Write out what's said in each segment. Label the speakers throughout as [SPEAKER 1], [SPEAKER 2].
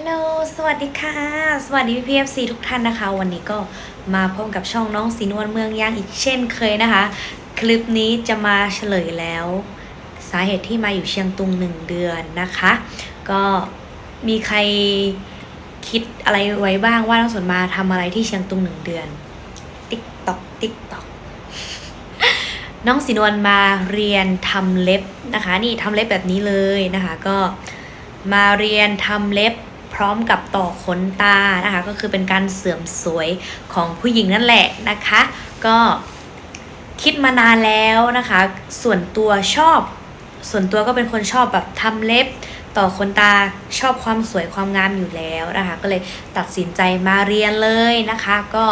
[SPEAKER 1] ฮัลโหล สวัสดีค่ะ สวัสดีพี่พีเอฟซีทุกท่านนะคะ วันนี้ก็มาพบกับช่องน้องสีนวลเมืองย่างอีกเช่นเคยนะคะ คลิปนี้จะมาเฉลยแล้ว สาเหตุที่มาอยู่เชียงตุงหนึ่งเดือนนะคะ ก็มีใครคิดอะไรไว้บ้างว่าน้องสนมาทำอะไรที่เชียงตุงหนึ่งเดือน ติ๊กตอกติ๊กตอกน้องสีนวลมาเรียนทำเล็บนะคะ นี่ทำเล็บแบบนี้เลยนะคะ ก็มาเรียนทำเล็บ ร้อมกับต่อขนตานะคะ ก็คือเป็นการเสริมสวยของผู้หญิงนั่นแหละนะคะ ก็คิดมานานแล้วนะคะ ส่วนตัวชอบ ส่วนตัวก็เป็นคนชอบแบบทำเล็บต่อขนตาชอบความสวยความงามอยู่แล้วนะคะ ก็เลยตัดสินใจมาเรียนเลยนะคะ ก็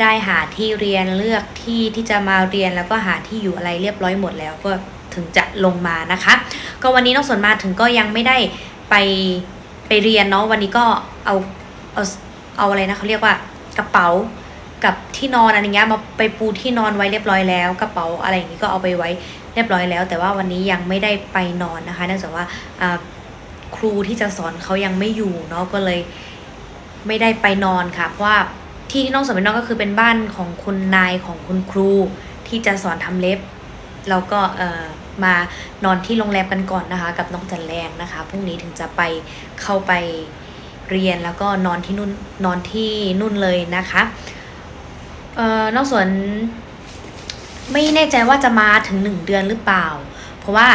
[SPEAKER 1] ได้หาที่เรียนเลือกที่ที่จะมาเรียนแล้วก็หาที่อยู่อะไรเรียบร้อยหมดแล้วก็ถึงจะลงมานะคะ ก็วันนี้น้องสนมาถึงก็ยังไม่ได้ไป ไปเรียนเนาะวันนี้ก็เอาเอาเอาอะไรนะเขาเรียกว่ากระเป๋ากับที่นอนอะไรเงี้ยมาไปปูที่นอนไว้เรียบร้อยแล้ว กระเป๋าอะไรอย่างงี้ก็เอาไปไว้เรียบร้อยแล้ว แต่ว่าวันนี้ยังไม่ได้ไปนอนนะคะเนื่องจากว่าครูที่จะสอนเขายังไม่อยู่เนาะก็เลยไม่ได้ไปนอนค่ะเพราะว่าที่ที่น้องสนไปนอนก็คือเป็นบ้านของคุณนายของคุณครูที่จะสอนทำเล็บแล้วก็เอ่อ มานอนที่โรงแรมกันก่อนนะคะ กับน้องจันแรงนะคะพรุ่งนี้ถึงจะไปเข้าไปเรียนแล้วก็นอนที่นู่นนอนที่นู่นเลยนะคะเอ่อนอกสวนไม่แน่ใจว่าจะมาถึงหนึ่งเดือนหรือเปล่า เพราะว่า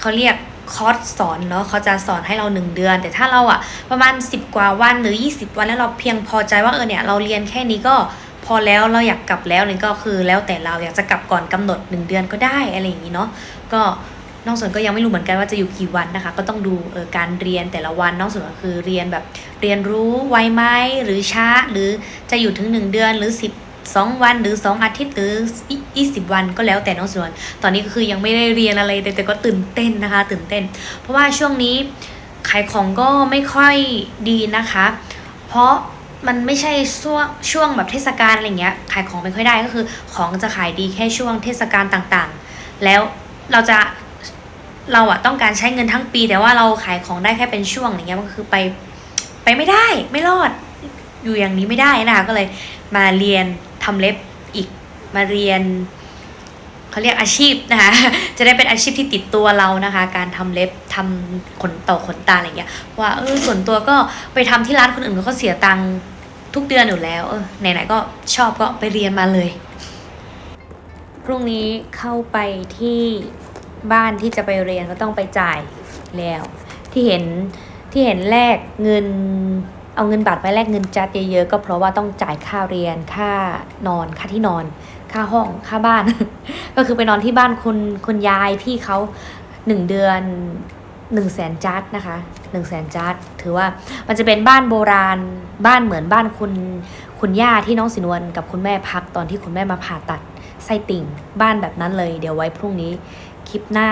[SPEAKER 1] เขาเรียกคอร์สสอนเนาะเขาจะสอนให้เราหนึ่งเดือน แต่ถ้าเราอะประมาณ10กว่าวันหรือ20วันแล้วเราเพียงพอใจว่าเออเนี่ยเราเรียนแค่นี้ก็ อแล้วเราอยากกลับแล้วนี่ก็คือแล้วแต่เราอยากจะกลับก่อนกำหนดหนึ่งเดือนก็ได้อะไรอย่างนี้เนาะก็น้องสนก็ยังไม่รู้เหมือนกันว่าจะอยู่กี่วันนะคะ ก็ต้องดูออการเรียนแต่ละวันน้องสนก็คือเรียนแบบเรียนรู้ไวไหมหรือช้าหรือจะอยู่ถึงหนึ่งเดือนหรือสิบสองวันหรือสองอาทิตย์หรือยี่สิบวันก็แล้วแต่น้องสนตอนนี้ก็คือยังไม่ได้เรียนอะไรแต่แต่ก็ตื่นเต้นนะคะ ตื่นเต้น เพราะว่าช่วงนี้ขายของก็ไม่ค่อยดีนะคะ เพราะ มันไม่ใช่ช่วงช่วงแบบเทศกาลอะไรเงี้ย ขายของไม่ค่อยได้ก็คือ ของจะขายดีแค่ช่วงเทศกาลต่างๆ แล้วเราจะเราอะต้องการใช้เงินทั้งปี แต่ว่าเราขายของได้แค่เป็นช่วงอย่างเงี้ยมันคือไปไปไม่ได้ไม่รอดอยู่อย่างนี้ไม่ได้นะคะก็เลยมาเรียนทำเล็บอีกมาเรียนเขาเรียกอาชีพนะคะจะได้เป็นอาชีพที่ติดตัวเรานะคะ การทำเล็บทำขนต่อขนตาอะไรเงี้ยว่าเออส่วนตัวก็ไปทำที่ร้านคนอื่นเขาก็เสียตังค์ ทุกเดือนอยู่แล้วเออไหนๆก็ชอบก็ไปเรียนมาเลย พรุ่งนี้เข้าไปที่บ้านที่จะไปเรียนก็ต้องไปจ่ายแล้ว ที่เห็นที่เห็นแลกเงินเอาเงินบาทไปแลกเงินจัดเยอะๆก็เพราะว่าต้องจ่ายค่าเรียนค่านอนค่าที่นอน ค่าห้องค่าบ้าน ก็คือไปนอนที่บ้านคุณคุณยายพี่เขาหนึ่งเดือน หนึ่งแสนจัดนะคะหนึ่งแสนจัดถือว่ามันจะเป็นบ้านโบราณบ้านเหมือนบ้านคุณคุณย่าที่น้องสินวลกับคุณแม่พักตอนที่คุณแม่มาผ่าตัดไส้ติ่งบ้านแบบนั้นเลย เดี๋ยวไว้พรุ่งนี้คลิปหน้า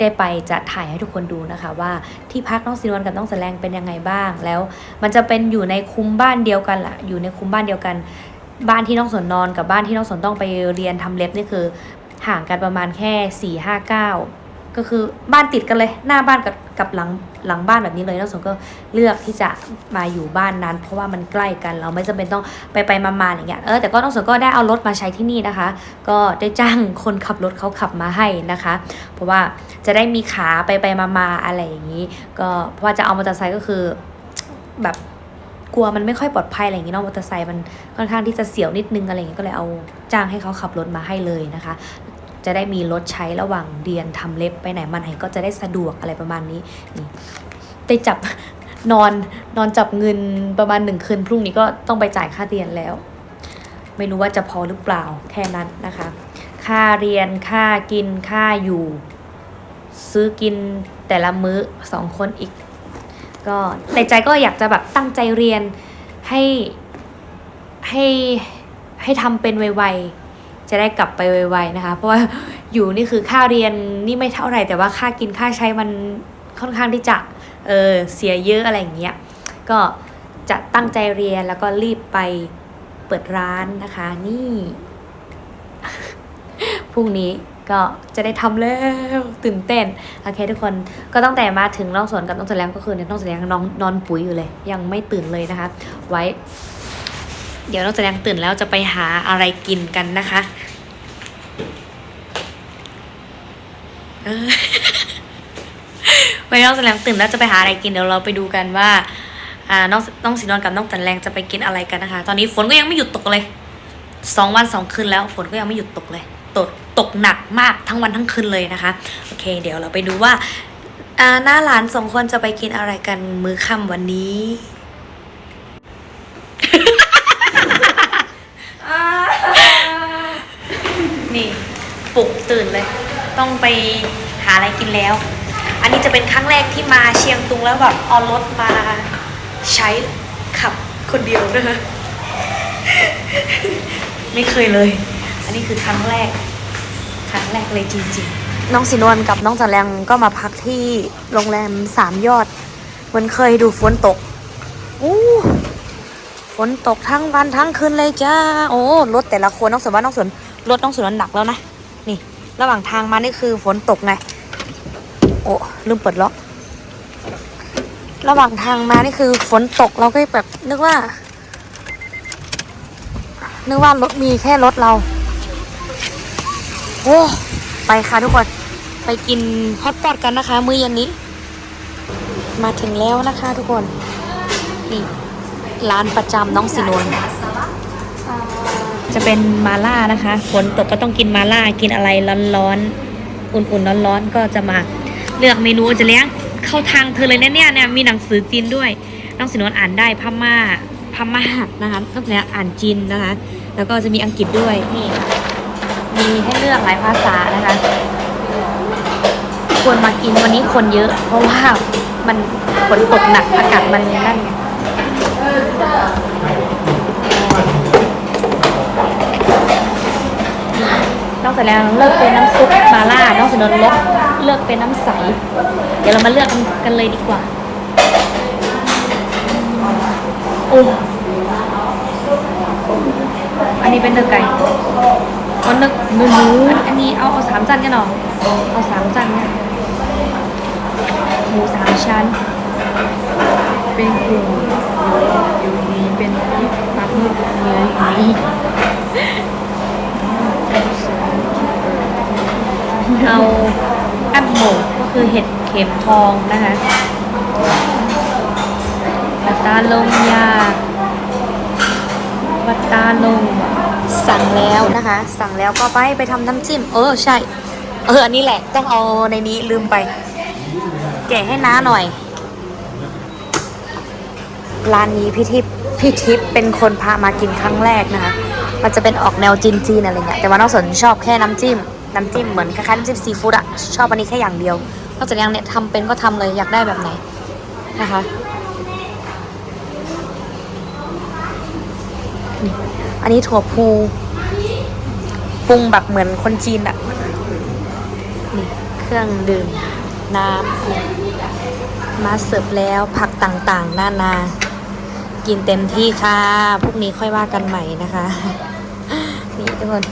[SPEAKER 1] ได้ไปจะถ่ายให้ทุกคนดูนะคะ ว่าที่พักน้องสินวลกับน้องแสลงเป็นยังไงบ้าง แล้ว มันจะเป็นอยู่ในคุ้มบ้านเดียวกันล่ะอยู่ในคุ้มบ้านเดียวกัน บ้านที่น้องสนนอนกับบ้านที่น้องสนต้องไปเรียนทำเล็บนี่คือห่างกันประมาณแค่สี่ห้าเก้า ก็คือบ้านติดกันเลย หน้าบ้านกับกับหลังหลังบ้านแบบนี้เลยน้องสนก็เลือกที่จะมาอยู่บ้านนั้น เพราะว่ามันใกล้กันเราไม่จำเป็นต้องไปไปมามาอย่างเงี้ยเออแต่ก็น้องสนก็ได้เอารถมาใช้ที่นี่นะคะ ก็ได้จ้างคนขับรถเขาขับมาให้นะคะ เพราะว่าจะได้มีขาไปไปมามาอะไรอย่างนี้ ก็เพราะว่าจะเอามอเตอร์ไซค์ก็คือแบบกลัวมันไม่ค่อยปลอดภัยอะไรอย่างนี้เนาะมอเตอร์ไซค์มันค่อนข้างที่จะเสียวนิดนึงอะไรอย่างนี้ก็เลยเอาจ้างให้เขาขับรถมาให้เลยนะคะ จะได้มีรถใช้ระหว่างเรียนทำเล็บไปไหนมาไหนก็จะได้สะดวกอะไรประมาณนี้นี่ได้จับนอนนอนจับเงินประมาณหนึ่งคืนพรุ่งนี้ก็ต้องไปจ่ายค่าเรียนแล้ว ไม่รู้ว่าจะพอหรือเปล่าแค่นั้นนะคะ ค่าเรียนค่ากินค่าอยู่ ซื้อกินแต่ละมื้อสองคนอีก ก็ในใจก็อยากจะแบบตั้งใจเรียนให้ให้ให้ทำเป็นไวๆ จะได้กลับไปไวๆนะคะ เพราะว่าอยู่นี่คือค่าเรียนนี่ไม่เท่าไหร่แต่ว่าค่ากินค่าใช้มันค่อนข้างที่จะเออเสียเยอะอะไรอย่างเงี้ยก็จะตั้งใจเรียนแล้วก็รีบไปเปิดร้านนะคะ นี่พรุ่งนี้ก็จะได้ทำแล้วตื่นเต้นโอเคทุกคนก็ตั้งแต่มาถึงน้องสวนกับน้องแสลงก็คือเนี่ยน้องแสลงนอนนอนปุ๋ยอยู่เลย ยังไม่ตื่นเลยนะคะ ไว้ เดี๋ยวน้องแดงตื่นแล้วจะไปหาอะไรกินกันนะคะเออวันนี้น้องแสดงตื่นแล้วจะไปหาอะไรกินเดี๋ยวเราไปดูกันว่าอ่าน้องน้องสีนวลกับน้องตันแรงจะไปกินอะไรกันนะคะ ตอนนี้ฝนก็ยังไม่หยุดตกเลยสองวันสองคืนแล้วฝนก็ยังไม่หยุดตกเลยตกตกหนักมากทั้งวันทั้งคืนเลยนะคะ โอเค เดี๋ยวเราไปดูว่าอ่าหน้าหลานสองคนจะไปกินอะไรกันมื้อค่ำวันนี้ นี่ปลุกตื่นเลย ต้องไปหาอะไรกินแล้ว อันนี้จะเป็นครั้งแรกที่มาเชียงตุงแล้วแบบเอารถมาใช้ขับคนเดียวนะคะไม่เคยเลย อันนี้คือครั้งแรก ครั้งแรกเลยจริงๆ น้องสินวลกับน้องจันแรงก็มาพักที่โรงแรมสามยอดเหมือนเคยดูฝนตกอู้ฝนตกทั้งวันทั้งคืนเลยจ้า โอ้รถแต่ละคนน้องสนว่าน้องสน รถน้องสนมันหนักแล้วนะ นี่ ระหว่างทางมานี่คือฝนตกไง โอ้ลืมเปิดล็อก ระหว่างทางมานี่คือฝนตกเราก็แบบนึกว่า นึกว่ารถมีแค่รถเรา โอ้ ไปค่ะทุกคน ไปกินฮอตพอตกันนะคะ มื้อเย็นนี้ มาถึงแล้วนะคะทุกคน นี่ร้านประจำน้องสินวล จะเป็นมาล่านะคะฝนตกก็ต้องกินมาล่ากินอะไรร้อนๆอุ่นๆร้อนๆก็จะมาเลือกเมนูจะเลี้ยงเข้าทางเธอเลยนะเนี่ยเนี่ยมีหนังสือจีนด้วยน้องสินวลอ่านได้พม่าพม่านะคะน้องสินวลอ่านจีนนะคะ แล้วก็จะมีอังกฤษด้วยนี่มีให้เลือกหลายภาษานะคะควรมากินวันนี้คนเยอะ เพราะว่ามันฝนตกหนักอากาศมันนั่น นอกจากแล้วเลือกเป็นน้ำซุปมาล่านอกจากนั้นเลือกเลือกเป็นน้ำใส เดี๋ยวเรามาเลือกกันกันเลยดีกว่าโอ้อันนี้เป็นเนื้อไก่เอานึกหนูหนูอันนี้เอาเอาสามจานกันเหรอเอาสามจานเนี่ยหมูสามชั้น
[SPEAKER 2] เป็นกลุ่มอยู่นี้เป็นที่ปักหมุดเนื้ออย่างนี้
[SPEAKER 1] เอาอันหมูก็คือเห็ดเข็มทองนะคะวัตตาลงยาวัตตาลง สั่งแล้วนะคะ สั่งแล้วก็ไปไปทำน้ำจิ้ม เออใช่ เอออันนี้แหละ ต้องเอาในนี้ลืมไป แกะให้น้าหน่อย ร้านนี้พี่ทิพย์พี่ทิพย์เป็นคนพามากินครั้งแรกนะคะ มันจะเป็นออกแนวจีนๆอะไรเงี้ย แต่ว่าน้องสนชอบแค่น้ำจิ้ม น้ำจิ้มเหมือนคล้ายๆน้ำจิ้มซีฟู้ดอะชอบอันนี้แค่อย่างเดียวนอกจากยังเนี่ยทำเป็นก็ทำเลยอยากได้แบบไหนนะคะนี่อันนี้ถั่วพูปรุงแบบเหมือนคนจีนอะนี่เครื่องดื่ม น้ำมาเสิร์ฟแล้วผักต่างๆ นานา กินเต็มที่ค่ะ พรุ่งนี้ค่อยว่ากันใหม่นะคะ นี่ทุกคน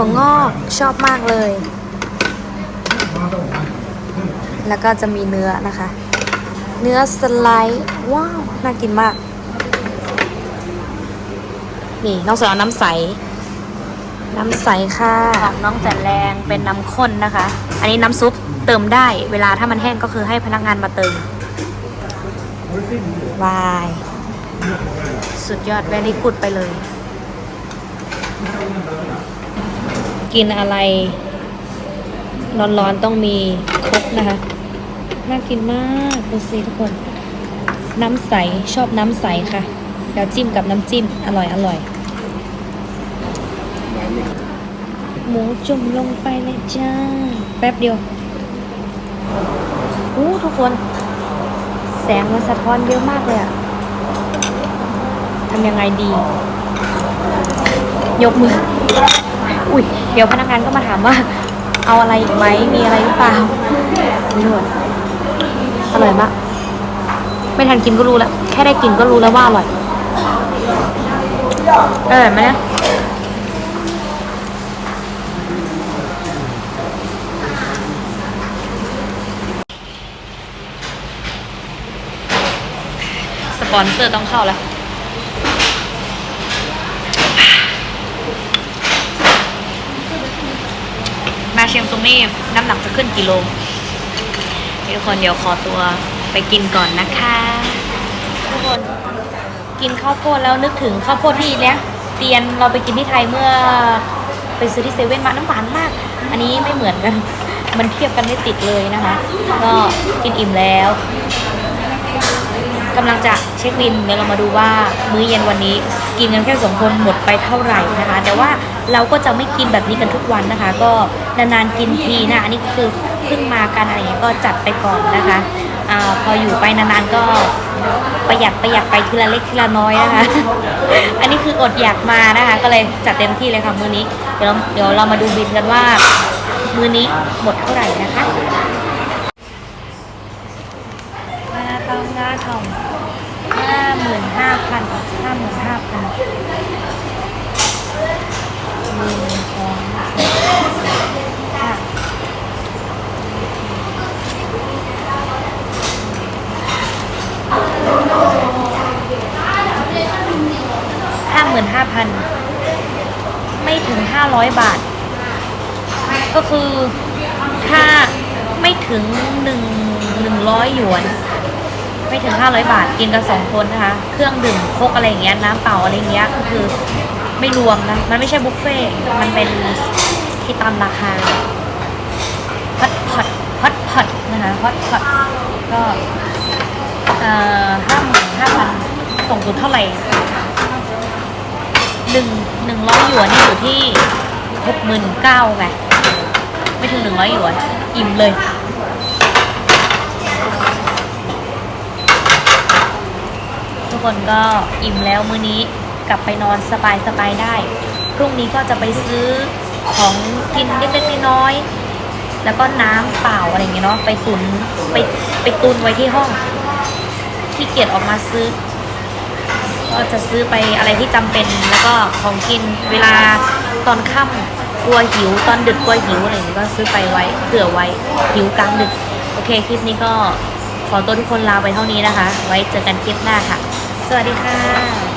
[SPEAKER 1] ถั่วงอกชอบมากเลย แล้วก็จะมีเนื้อนะคะ เนื้อสไลด์ ว้าว น่ากินมาก นี่น้องสาวน้ำใส น้ำใสค่ะของน้องแสนแรงเป็นน้ำข้นนะคะ อันนี้น้ำซุปเติมได้ เวลาถ้ามันแห้งก็คือให้พนักงานมาเติมวาย สุดยอดแวรี่กุดไปเลย กินอะไร ร้อนๆต้องมีครกนะคะ น่ากินมากดูสิทุกคน น้ำใสชอบน้ำใสค่ะแล้วจิ้มกับน้ำจิ้ม อร่อยอร่อยหมูจุ่มลงไปเลยจ้า แป๊บเดียวอู้ทุกคน แสงมันสะท้อนเยอะมากเลยอะทำยังไงดี ยกมือ อุ๊ยเดี๋ยวพนักงานก็มาถามว่า เอาอะไรอีกไหมมีอะไรหรือเปล่าหนวดอร่อยมากไม่ทันกินก็รู้แล้ว แค่ได้กินก็รู้แล้วว่าอร่อยเออยไหมเนี่ยสปอนเซอร์ต้องเข้าแล้ว เชียงตุงนี่น้ำหนักจะขึ้นกิโลทุกคนเดี๋ยวขอตัวไปกินก่อนนะคะ ทุกคนกินข้าวโพดแล้วนึกถึงข้าวโพดที่เนี้ยเตียนเราไปกินที่ไทยเมื่อไปซื้อที่เซเว่นมาน้ำหวานมาก อันนี้ไม่เหมือนกัน มันเทียบกันไม่ติดเลยนะคะ ก็กินอิ่มแล้วกำลังจะเช็คบินเดี๋ยวเรามาดูว่ามื้อเย็นวันนี้ กินกันแค่สองคนหมดไปเท่าไหร่นะคะ แต่ว่า เราก็จะไม่กินแบบนี้กันทุกวันนะคะ ก็นานๆกินทีนะอันนี้คือเพิ่งมากันอะไรอย่างเงี้ยก็จัดไปก่อนนะคะอาพออยู่ไปนานๆก็ประหยัดประหยัดไปทีละเล็กทีละน้อยนะคะ อันนี้คืออดอยากมานะคะ ก็เลยจัดเต็มที่เลยค่ะมื้อนี้ เดี๋ยวเดี๋ยวเรามาดูบินกันว่า มื้อนี้หมดเท่าไหร่นะคะมาตองงาทองห้าหมื่นห้าพันห้าหมื่นห้าพัน ห้าหมื่นห้าพันไม่ถึงห้าร้อยบาท ก็คือถ้าไม่ถึงหนึ่งหนึ่งร้อยหยวน ไม่ถึงห้าร้อยบาทกินกันสองคนนะคะ เครื่องดื่มโคกอะไรอย่างเงี้ยน้ำเปล่าอะไรเงี้ยก็คือ ไม่รวมนะมันไม่ใช่บุฟเฟ่มันเป็นที่ตามราคาฮอตพอตฮอตพอตนะคะฮอตพอตก็ห้าหมื่นห้าพันตกอยู่เท่าไหร่หนึ่งหนึ่งร้อยหยวนนี่อยู่ที่หกหมื่นเก้าไงไม่ถึงหนึ่งร้อยหยวน อิ่มเลยทุกคนก็อิ่มแล้วมื้อนี้ กลับไปนอนสบายสบายๆได้ พรุ่งนี้ก็จะไปซื้อของกินเล็กๆน้อยๆแล้วก็น้ำเปล่าอะไรอย่างเงี้ยเนาะไปตุนไปไปตุนไว้ที่ห้องขี้เกียจออกมาซื้อ ก็จะซื้อไปอะไรที่จำเป็นแล้วก็ของกินเวลาตอนค่ำกลัวหิว ตอนดึกกลัวหิวอะไรอย่างเงี้ยก็ซื้อไปไว้เผื่อไว้หิวกลางดึกโอเคคลิปนี้ก็ขอตัวทุกคนลาไปเท่านี้นะคะ ไว้เจอกันคลิปหน้าค่ะ สวัสดีค่ะ